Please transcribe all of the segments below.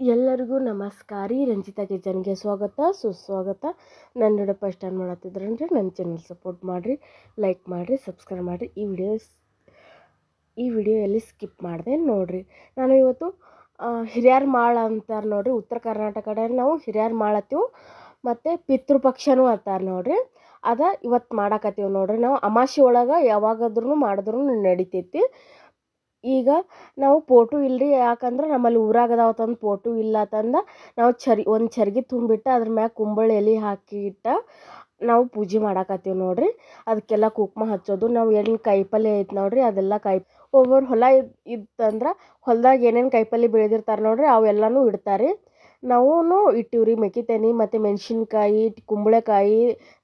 ಎಲ್ಲರಿಗೂ ನಮಸ್ಕಾರ. ರೀ ರಂಜಿತಾ ಕಿಚನ್ಗೆ ಸ್ವಾಗತ. ಸುಸ್ವಾಗತ. ನನ್ನ ವಿಡಿಯೋ ಫಸ್ಟ್ ಟೈಮ್ ಮಾಡತ್ತಿದ್ರಂದ್ರೆ ನನ್ನ ಚಾನಲ್ ಸಪೋರ್ಟ್ ಮಾಡಿರಿ ಲೈಕ್ ಮಾಡಿರಿ ಸಬ್ಸ್ಕ್ರೈಬ್ ಮಾಡಿರಿ. ಈ ವಿಡಿಯೋ ಈ ವಿಡಿಯೋ ಎಲ್ಲಿ ಸ್ಕಿಪ್ ಮಾಡಿದೆ ನೋಡಿರಿ. ನಾನು ಇವತ್ತು ಹಿರಿಯರ ಮಾಳ ಅಂತಾರೆ ನೋಡಿರಿ. ಉತ್ತರ ಕರ್ನಾಟಕ ಕಡೆ ನಾವು ಹಿರಿಯರ ಮಾಳತ್ತೀವಿ ಮತ್ತು ಪಿತೃಪಕ್ಷನೂ ಅಂತಾರೆ ನೋಡಿರಿ. ಅದ ಇವತ್ತು ಮಾಡಾಕತ್ತೀವಿ ನೋಡಿರಿ. ನಾವು ಅಮಾಸೆ ಒಳಗೆ ಯಾವಾಗಾದ್ರೂ ಮಾಡಿದ್ರೂ ನಡಿತೈತಿ. ಈಗ ನಾವು ಪೋಟು ಇಲ್ರಿ, ಯಾಕಂದ್ರೆ ನಮ್ಮಲ್ಲಿ ಊರಾಗ ಅದಾವ ತಂದು ಪೋಟು ಇಲ್ಲ ತಂದ ನಾವು ಚರಿ, ಒಂದು ಚರ್ಗಿ ತುಂಬಿಟ್ಟು ಅದ್ರ ಮ್ಯಾಗ ಕುಂಬಳ ಎಲೆ ಹಾಕಿ ಇಟ್ಟ ನಾವು ಪೂಜೆ ಮಾಡಾಕತ್ತೀವಿ ನೋಡ್ರಿ. ಅದಕ್ಕೆಲ್ಲ ಕುಂಕುಮ ಹಚ್ಚೋದು, ನಾವು ಏನು ಕಾಯಿಪಲ್ಯ ಐತೆ ನೋಡ್ರಿ, ಅದೆಲ್ಲ ಕಾಯಿ ಒಬ್ಬರು ಹೊಲ ಇತ್ತಂದ್ರೆ ಹೊಲ್ದಾಗ ಏನೇನು ಕಾಯಿಪಲ್ಯ ಬೆಳೆದಿರ್ತಾರೆ ನೋಡ್ರಿ, ಅವೆಲ್ಲನೂ ಇಡ್ತಾರೆ. ನಾವು ರೀ ಮೆಕ್ಕಿತೆನಿ, ಮತ್ತು ಮೆಣಸಿನ್ಕಾಯಿ, ಕುಂಬಳಕಾಯಿ,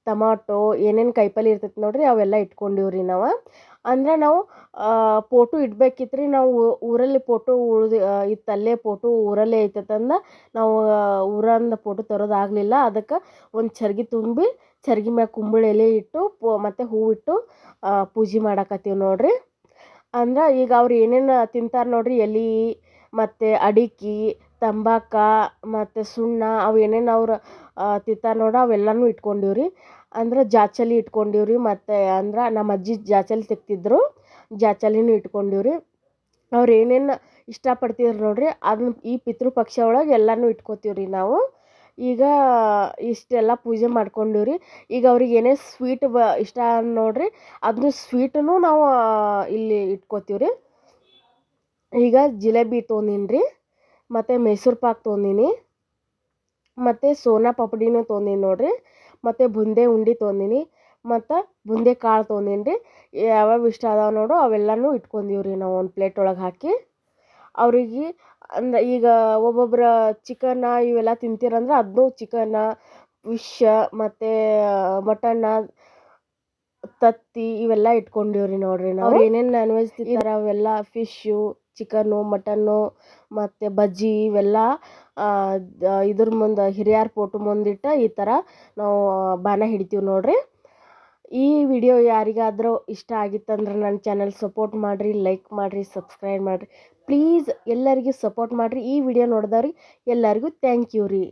ಟಮಾಟೋ, ಏನೇನು ಕಾಯಿಪಲ್ಲೆ ಇರ್ತೈತೆ ನೋಡಿರಿ ಅವೆಲ್ಲ ಇಟ್ಕೊಂಡಿವ್ರಿ ನಾವು. ಅಂದ್ರೆ ನಾವು ಪೋಟು ಇಡ್ಬೇಕಿತ್ತು ರೀ ನಾವು ಊರಲ್ಲಿ ಪೋಟು ಉಳ್ದು ಇತ್ತಲ್ಲೇ ಪೋಟು ಊರಲ್ಲೇ ಐತಂದ ನಾವು ಊರಂದ ಪೋಟು ತರೋದಾಗಲಿಲ್ಲ ಅದಕ್ಕೆ ಒಂದು ಚರ್ಗಿ ತುಂಬಿ, ಚರ್ಗಿ ಮ್ಯಾಗ ಕುಂಬಳ ಎಲೆ ಇಟ್ಟು, ಪೋ, ಮತ್ತು ಹೂವು ಇಟ್ಟು ಪೂಜೆ ಮಾಡಾಕತ್ತೀವಿ ನೋಡಿರಿ. ಅಂದ್ರೆ ಈಗ ಅವ್ರು ಏನೇನು ತಿಂತಾರೆ ನೋಡಿರಿ ಎಲೆ, ಮತ್ತು ಅಡಿಕೆ ತಂಬಾಕ ಮತ್ತು ಸುಣ್ಣ ಅವು ಏನೇನು ಅವ್ರು ತಿಂತಾರೆ ನೋಡ ಅವೆಲ್ಲನೂ ಇಟ್ಕೊಂಡೀವಿ ಅಂದ್ರೆ ಜಾಚಲಿ ಇಟ್ಕೊಂಡೀವಿ ಮತ್ತು ಅಂದ್ರೆ ನಮ್ಮ ಅಜ್ಜಿ ಜಾಚಲಿ ತೆಗ್ತಿದ್ರು ಜಾಚಲಿನೂ ಇಟ್ಕೊಂಡೀವಿ ಅವ್ರು ಏನೇನು ಇಷ್ಟಪಡ್ತಿದ್ರು ನೋಡಿರಿ ಅದನ್ನ ಈ ಪಿತೃಪಕ್ಷ ಒಳಗೆ ಎಲ್ಲನೂ ಇಟ್ಕೋತೀವಿ ರೀ ನಾವು. ಈಗ ಇಷ್ಟೆಲ್ಲ ಪೂಜೆ ಮಾಡ್ಕೊಂಡೀವಿ ಈಗ ಅವ್ರಿಗೆ ಏನೇ ಸ್ವೀಟ್ ಬ, ಇಷ್ಟ ನೋಡಿರಿ ಅದನ್ನು ಸ್ವೀಟನ್ನು ನಾವು ಇಲ್ಲಿ ಇಟ್ಕೋತೀವಿ ರೀ ಈಗ ಜಿಲೇಬಿ ತೊಗೊಂದೀನಿ ರೀ ಮತ್ತು ಮೈಸೂರು ಪಾಕ್ ತೊಂದಿನಿ. ಮತ್ತು ಸೋನಾ ಪಪಡಿನೂ ತೊಂದಿನಿ ನೋಡಿರಿ. ಮತ್ತು ಬೂಂದಿ ಉಂಡೆ ತೊಂದಿನಿ. ಮತ್ತು ಬೂಂದಿ ಕಾಳು ತೊಂದಿನಿ ರೀ ಯಾವ್ಯಾವ ಇಷ್ಟ ಅದಾವೆ ನೋಡು ಅವೆಲ್ಲನೂ ಇಟ್ಕೊಂಡೀವಿ ರೀ ನಾವು ಒಂದು ಪ್ಲೇಟ್ ಒಳಗೆ ಹಾಕಿ. ಅವ್ರಿಗೆ ಅಂದ್ರೆ ಈಗ ಒಬ್ಬೊಬ್ರು ಚಿಕನ್ನ ಇವೆಲ್ಲ ತಿಂತೀರಂದ್ರೆ ಅದನ್ನೂ ಚಿಕನ್ನ ಫಿಶ್ ಮತ್ತು ಮಟನ್ನ ತತ್ತಿ ಇವೆಲ್ಲ ಇಟ್ಕೊಂಡಿವ್ರಿ ರೀ ನೋಡಿರಿ ನಾವು. ಏನೇನು ನಾನ್ ವೆಜ್ ತಿಂತಾರೆ ಅವೆಲ್ಲ ಫಿಶ್ಶು ಚಿಕನ್ನು, ಮಟನ್ನು, ಮತ್ತು ಬಜ್ಜಿ ಇವೆಲ್ಲ ಇದ್ರ ಮುಂದೆ ಹಿರಿಯರ ಫೋಟೋ ಮುಂದಿಟ್ಟು ಈ ಥರ ನಾವು ಬಾಣ ಹಿಡಿತೀವಿ ನೋಡಿರಿ. ಈ ವಿಡಿಯೋ ಯಾರಿಗಾದರೂ ಇಷ್ಟ ಆಗಿತ್ತಂದ್ರೆ ನನ್ನ ಚಾನಲ್ ಸಪೋರ್ಟ್ ಮಾಡಿರಿ, ಲೈಕ್ ಮಾಡಿರಿ, ಸಬ್ಸ್ಕ್ರೈಬ್ ಮಾಡಿರಿ. ಪ್ಲೀಸ್ ಎಲ್ಲರಿಗೂ ಸಪೋರ್ಟ್ ಮಾಡಿರಿ. ಈ ವಿಡಿಯೋ ನೋಡಿದವ್ರಿಗೆ ಎಲ್ಲರಿಗೂ ಥ್ಯಾಂಕ್ ಯು ರೀ.